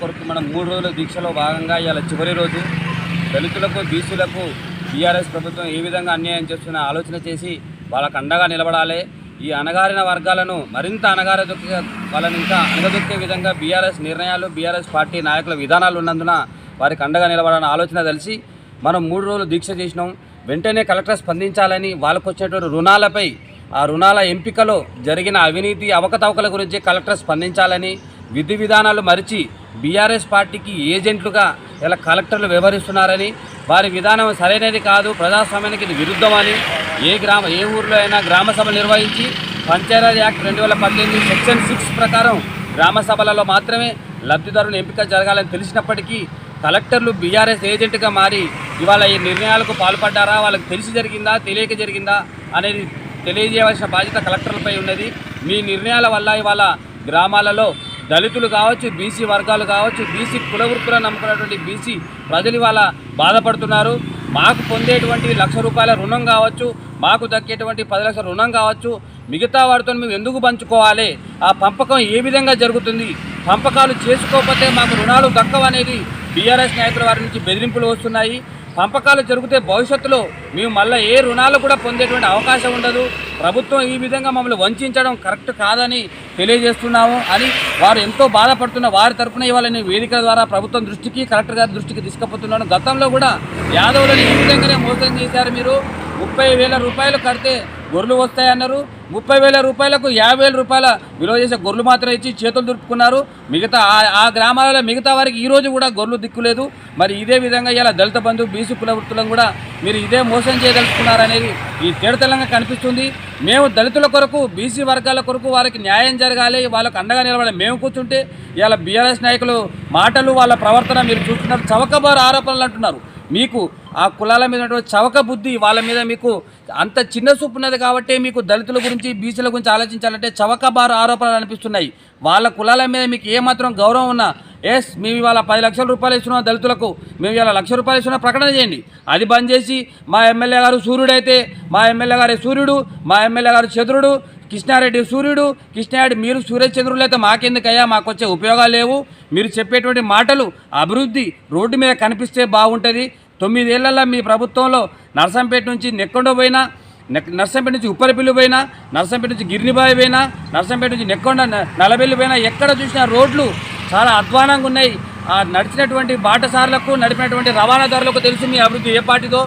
కొరకు మనం మూడు రోజుల దీక్షలో భాగంగా ఇవాళ చివరి రోజు దళితులకు బీసీలకు బీఆర్ఎస్ ప్రభుత్వం ఏ విధంగా అన్యాయం చేస్తున్న ఆలోచన చేసి వాళ్ళకు అండగా నిలబడాలి. ఈ అణగారిన వర్గాలను మరింత అణగారదొక్కే వాళ్ళని ఇంకా అణగదొక్కే విధంగా బీఆర్ఎస్ నిర్ణయాలు బీఆర్ఎస్ పార్టీ నాయకుల విధానాలు ఉన్నందున వారికి అండగా నిలబడాలని ఆలోచన తెలిసి మనం మూడు రోజులు దీక్ష చేసినాం. వెంటనే కలెక్టర్ స్పందించాలని వాళ్ళకు వచ్చినటువంటి రుణాలపై ఆ రుణాల ఎంపికలో జరిగిన అవినీతి అవకతవకల గురించి కలెక్టర్ స్పందించాలని విధి విధానాలు మరిచి బీఆర్ఎస్ పార్టీకి ఏజెంట్లుగా ఇలా కలెక్టర్లు వ్యవహరిస్తున్నారని వారి విధానం సరైనది కాదు ప్రజాస్వామ్యానికి ఇది విరుద్ధమని ఏ గ్రామ ఏ ఊర్లో అయినా గ్రామ సభ నిర్వహించి పంచాయతీ యాక్ట్ రెండు వేల పద్దెనిమిది సెక్షన్ సిక్స్ ప్రకారం గ్రామ సభలలో మాత్రమే లబ్ధిదారులు ఎంపిక జరగాలని తెలిసినప్పటికీ కలెక్టర్లు బీఆర్ఎస్ ఏజెంట్గా మారి ఇవాళ ఈ నిర్ణయాలకు పాల్పడ్డారా వాళ్ళకి తెలిసి జరిగిందా తెలియక జరిగిందా అనేది తెలియజేయవలసిన బాధ్యత కలెక్టర్లపై ఉన్నది. మీ నిర్ణయాల వల్ల ఇవాళ గ్రామాలలో దళితులు కావచ్చు బీసీ వర్గాలు కావచ్చు బీసీ కులవృత్తులను నమ్ముకున్నటువంటి బీసీ ప్రజలు ఇవాళ బాధపడుతున్నారు. మాకు పొందేటువంటి లక్ష రూపాయల రుణం కావచ్చు మాకు దక్కేటువంటి పది లక్షల రుణం కావచ్చు మిగతా వారితో మేము ఎందుకు పంచుకోవాలి? ఆ పంపకం ఏ విధంగా జరుగుతుంది? పంపకాలు చేసుకోకపోతే మాకు రుణాలు దక్కవనేది బీఆర్ఎస్ నాయకుల వారి నుంచి బెదిరింపులు వస్తున్నాయి. పంపకాలు జరిగితే భవిష్యత్తులో మేము మళ్ళీ ఏ రుణాలు కూడా పొందేటువంటి అవకాశం ఉండదు. ప్రభుత్వం ఈ విధంగా మమ్మల్ని వంచడం కరెక్ట్ కాదని తెలియజేస్తున్నాము అని వారు ఎంతో బాధపడుతున్న వారి తరఫున ఇవాళ నేను వేదిక ద్వారా ప్రభుత్వం దృష్టికి కలెక్టర్ గారి దృష్టికి తీసుకుపోతున్నాను. గతంలో కూడా యాదవులను ఈ విధంగానే మోసం చేశారు మీరు. ముప్పై వేల రూపాయలు కడితే గొర్రెలు వస్తాయన్నారు. ముప్పై వేల రూపాయలకు యాభై వేల రూపాయల విలువ చేసే గొర్రెలు మాత్రం ఇచ్చి చేతులు దురుపుకున్నారు మిగతా ఆ- గ్రామాలలో మిగతా వారికి ఈరోజు కూడా గొర్రెలు దిక్కులేదు మరి ఇదే విధంగా ఇలా దళిత బంధు బీసీ కుల వృత్తులను కూడా మీరు ఇదే మోసం చేయదలుచుకున్నారనేది ఈ తేడతలంగా కనిపిస్తుంది. మేము దళితుల కొరకు బీసీ వర్గాల కొరకు వారికి న్యాయం జరగాలి వాళ్ళకు అండగా నిలబడాలి. మేము కూర్చుంటే ఇలా బీఆర్ఎస్ నాయకులు మాటలు వాళ్ళ ప్రవర్తన మీరు చూస్తున్నారు. చవకబారు ఆరోపణలు అంటున్నారు. మీకు ఆ కులాల మీద ఉన్నటువంటి చవక బుద్ధి వాళ్ళ మీద మీకు అంత చిన్న చూపు ఉన్నది కాబట్టి మీకు దళితుల గురించి బీసీల గురించి ఆలోచించాలంటే చవకబారు ఆరోపణలు అనిపిస్తున్నాయి. వాళ్ళ కులాల మీద మీకు ఏమాత్రం గౌరవం ఉన్నా ఎస్ మేము ఇవాళ పది లక్షల రూపాయలు ఇస్తున్నాం దళితులకు మేము ఇవాళ లక్ష రూపాయలు ఇస్తున్నా ప్రకటన చేయండి. అది బంద్ చేసి మా ఎమ్మెల్యే గారు సూర్యుడు అయితే మా ఎమ్మెల్యే గారి సూర్యుడు మా ఎమ్మెల్యే గారు చంద్రుడు కృష్ణారెడ్డి సూర్యుడు కృష్ణారెడ్డి మీరు సూర్యచంద్రులు అయితే మాకెందుకయ్యా మాకు వచ్చే ఉపయోగాలు లేవు. మీరు చెప్పేటువంటి మాటలు అభివృద్ధి రోడ్డు మీద కనిపిస్తే బాగుంటుంది తొమ్మిదేళ్ళలో మీ ప్రభుత్వంలో నర్సంపేట నుంచి నెక్కొండ పోయినా నర్సంపేట నుంచి ఉప్పరపిల్లి పోయినా నర్సంపేట నుంచి గిరినిబాయి పోయినా నర్సంపేట నుంచి నెక్కొండ నలబెల్లి పోయినా ఎక్కడ చూసినా రోడ్లు చాలా అధ్వానంగా ఉన్నాయి. ఆ నడిచినటువంటి బాటసారులకు నడిపినటువంటి రవాణాదారులకు తెలుసు మీ అభివృద్ధి ఏ పార్టీదో.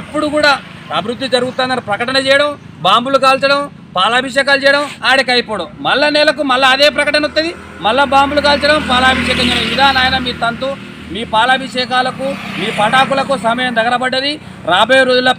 ఎప్పుడు కూడా అభివృద్ధి జరుగుతుందని ప్రకటన చేయడం బాంబులు కాల్చడం పాలాభిషేకాలు చేయడం ఆడికి అయిపోవడం మళ్ళా నెలకు మళ్ళీ అదే ప్రకటన వస్తుంది మళ్ళీ బాంబులు కాల్చడం పాలాభిషేకం చేయడం. ఇదా నాయన మీ తంతు. మీ పాలాభిషేకాలకు మీ పటాకులకు సమయం దగ్గరపడ్డది రాబోయే రోజుల్లో